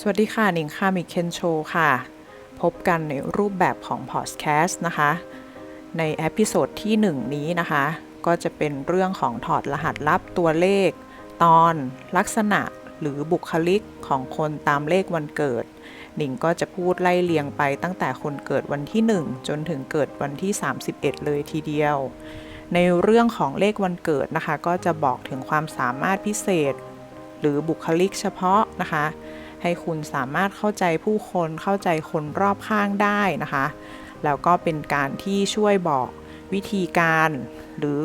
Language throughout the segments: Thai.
สวัสดีค่ะหนิงค่ะมิเคนโชค่ะ พบกันในรูปแบบของพอดแคสต์นะคะ ในเอพิโซดที่ 1 นี้นะคะ ก็จะเป็นเรื่องของถอดรหัสลับตัวเลข ตอนลักษณะหรือบุคลิกของคนตามเลขวันเกิด หนิงก็จะพูดไล่เลียงไปตั้งแต่คนเกิดวันที่ 1 จนถึงเกิดวันที่ 31 เลยทีเดียว ในเรื่องของเลขวันเกิดนะคะ ก็จะบอกถึงความสามารถพิเศษ หรือบุคลิกเฉพาะนะคะ ให้คุณสามารถเข้าใจผู้คนเข้าใจคนรอบข้างได้นะคะ แล้วก็เป็นการที่ช่วยบอกวิธีการหรือ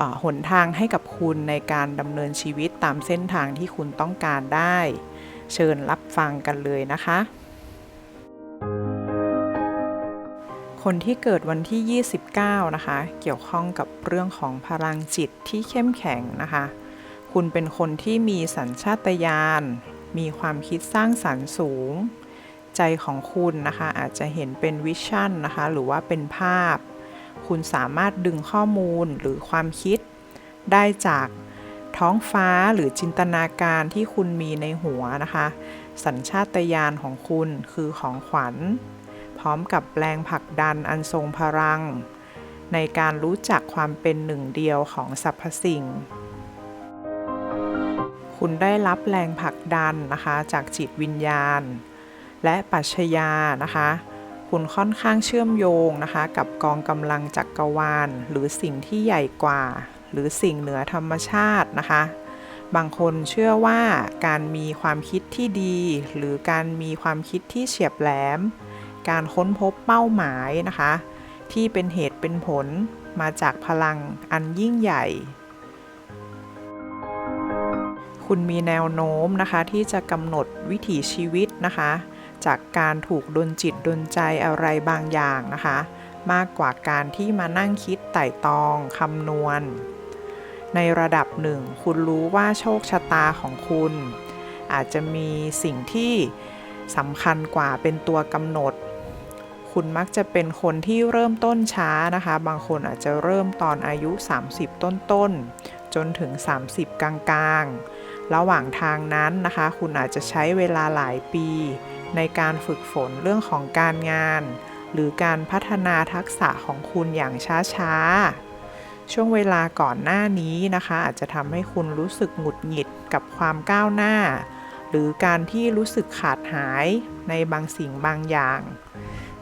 อหนทางให้กับคุณในการดำเนินชีวิตตามเส้นทางที่คุณต้องการได้ เชิญรับฟังกันเลยนะคะ คนที่เกิดวันที่ 29 นะคะ เกี่ยวข้องกับเรื่องของพลังจิตที่เข้มแข็งนะคะ คุณเป็นคนที่มีสัญชาตญาณ มีความคิดสร้างสรรค์สูง ใจของคุณนะคะ อาจจะเห็นเป็นวิชั่นนะคะ หรือว่าเป็นภาพ คุณสามารถดึงข้อมูลหรือความคิด ได้จากท้องฟ้าหรือจินตนาการที่คุณมีในหัวนะคะ สัญชาตญาณของคุณคือของขวัญ พร้อมกับแรงผลักดันอันทรงพลัง ในการรู้จักความเป็นหนึ่งเดียวของสรรพสิ่ง คุณได้รับแรงผลักดันนะคะ จากจิตวิญญาณ และปัชญานะคะ คุณค่อนข้างเชื่อมโยงนะคะ กับกองกำลังจักกรวาล หรือสิ่งที่ใหญ่กว่า หรือสิ่งเหนือธรรมชาตินะคะ บางคนเชื่อว่าการมีความคิดที่ดี หรือการมีความคิดที่เฉียบแหลม การค้นพบเป้าหมายนะคะ ที่เป็นเหตุเป็นผลมาจากพลังอันยิ่งใหญ่ คุณมีแนวโน้มนะคะ ที่จะกำหนดวิถีชีวิตนะคะ จากการถูกดลจิตดลใจอะไรบางอย่างนะคะ มากกว่าการที่มานั่งคิดไต่ตองคำนวณ ในระดับหนึ่ง คุณรู้ว่าโชคชะตาของคุณ อาจจะมีสิ่งที่สำคัญกว่าเป็นตัวกำหนด คุณมักจะเป็นคนที่เริ่มต้นช้านะคะ บางคนอาจจะเริ่มตอนอายุ 30 ต้นๆจนถึง 30 กลางๆ ระหว่างทางนั้นนะคะ คุณอาจจะใช้เวลาหลายปี ในการฝึกฝนเรื่องของการงาน หรือการพัฒนาทักษะของคุณอย่างช้าๆ ช่วงเวลาก่อนหน้านี้นะคะ อาจจะทำให้คุณรู้สึกหงุดหงิดกับความก้าวหน้า หรือการที่รู้สึกขาดหายในบางสิ่งบางอย่าง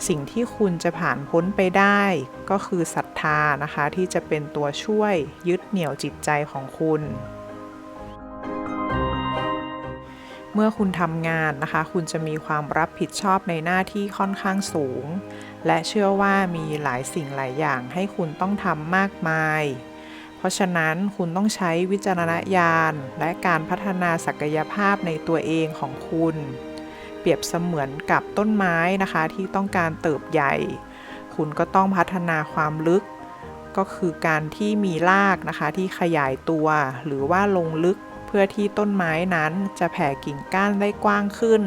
สิ่งที่คุณจะผ่านพ้นไปได้ ก็คือศรัทธานะคะที่จะเป็นตัวช่วยยึดเหนี่ยวจิตใจของคุณ เมื่อคุณทำงานนะคะ คุณจะมีความรับผิดชอบในหน้าที่ค่อนข้างสูง และเชื่อว่ามีหลายสิ่งหลายอย่างให้คุณต้องทำมากมาย เพราะฉะนั้นคุณต้องใช้วิจารณญาณ และการพัฒนาศักยภาพในตัวเองของคุณ เปรียบเสมือนกับต้นไม้นะคะที่ต้องการเติบใหญ่ คุณก็ต้องพัฒนาความลึก ก็คือการที่มีรากนะคะที่ขยายตัวหรือว่าลงลึก เพื่อที่ต้นไม้นั้นจะแผ่กิ่งก้านได้กว้างขึ้น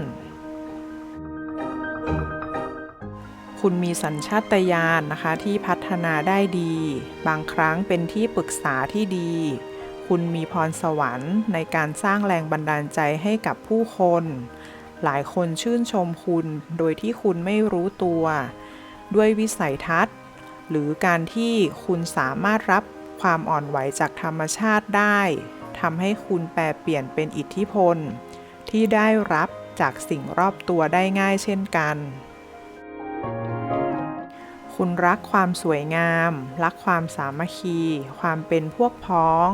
คุณมีสัญชาตญาณนะคะที่พัฒนาได้ดี บางครั้งเป็นที่ปรึกษาที่ดี คุณมีพรสวรรค์ในการสร้างแรงบันดาลใจให้กับผู้คน หลายคนชื่นชมคุณโดยที่คุณไม่รู้ตัว ด้วยวิสัยทัศน์ หรือการที่คุณสามารถรับความอ่อนไหวจากธรรมชาติได้ ทำให้คุณแปลเปลี่ยนเป็นอิทธิพล ที่ได้รับจากสิ่งรอบตัวได้ง่ายเช่นกัน คุณรักความสวยงาม รักความสามัคคี ความเป็นพวกพ้อง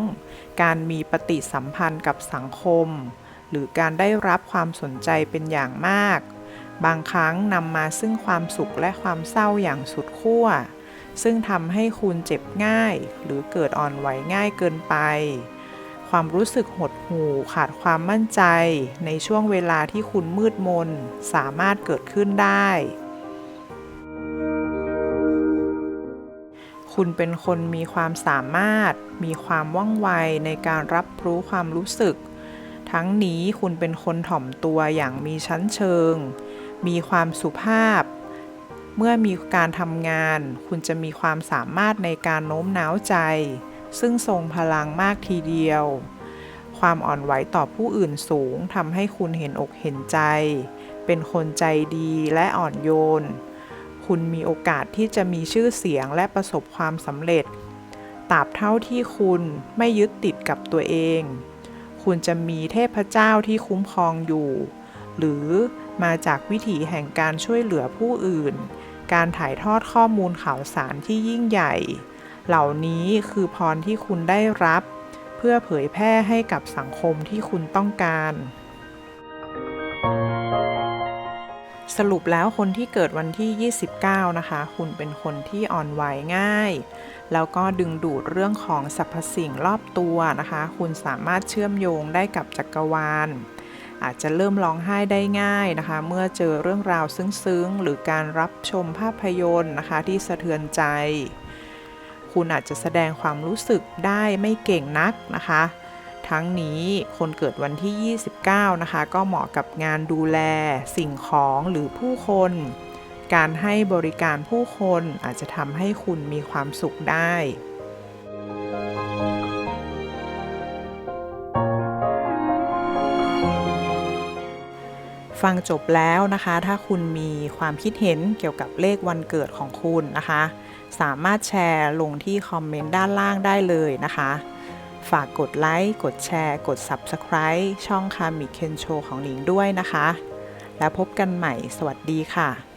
การมีปฏิสัมพันธ์กับสังคม หรือการได้รับความสนใจเป็นอย่างมาก บางครั้งนำมาซึ่งความสุขและความเศร้าอย่างสุดขั้วซึ่งทำให้คุณเจ็บง่าย หรือเกิดอ่อนไหวง่ายเกินไป ความรู้สึกหดหู่ขาดความมั่นใจ ในช่วงเวลาที่คุณมืดมนสามารถเกิดขึ้นได้ คุณเป็นคนมีความสามารถ มีความว่องไวในการรับรู้ความรู้สึก ทั้งนี้คุณเป็นคนถ่อมตัวอย่างมีชั้นเชิง มีความสุภาพ เมื่อมีการทำงาน คุณจะมีความสามารถในการโน้มน้าวใจ ซึ่งทรงพลังมากทีเดียว ความอ่อนไหวต่อผู้อื่นสูงทำให้คุณเห็นอกเห็นใจ เป็นคนใจดีและอ่อนโยน คุณมีโอกาสที่จะมีชื่อเสียงและประสบความสำเร็จตราบเท่าที่คุณไม่ยึดติดกับตัวเอง คุณจะมีเทพเจ้าที่คุ้มครองอยู่ หรือมาจากวิถีแห่งการช่วยเหลือผู้อื่น การถ่ายทอดข้อมูลข่าวสารที่ยิ่งใหญ่ เหล่านี้คือพรที่คุณได้รับ เพื่อเผยแพร่ให้กับสังคมที่คุณต้องการ สรุปแล้วคนที่เกิดวันที่ 29 นะคะ คุณเป็นคนที่อ่อนไหวง่าย แล้วก็ดึงดูดเรื่องของสรรพสิ่งรอบตัวนะคะ คุณสามารถเชื่อมโยงได้กับจักรวาลอาจจะเริ่มร้องไห้ได้ง่ายนะคะ เมื่อเจอเรื่องราวซึ้งๆ หรือการรับชมภาพยนตร์นะคะที่สะเทือนใจ คุณอาจจะแสดงความรู้สึกได้ไม่เก่งนักนะคะ ทั้งนี้คนเกิดวันที่ 29 นะคะ ก็เหมาะกับงานดูแล สิ่งของหรือผู้คน การให้บริการผู้คนอาจจะทำให้คุณมีความสุขได้ ฟังจบแล้วนะคะ ถ้าคุณมีความคิดเห็นเกี่ยวกับเลขวันเกิดของคุณนะคะ สามารถแชร์ลงที่คอมเมนต์ด้านล่างได้เลยนะคะ ฝากกดไลค์ กดแชร์ กด Subscribe ช่องคามิเคนโชของหนิงด้วยนะคะ แล้วพบกันใหม่ สวัสดีค่ะ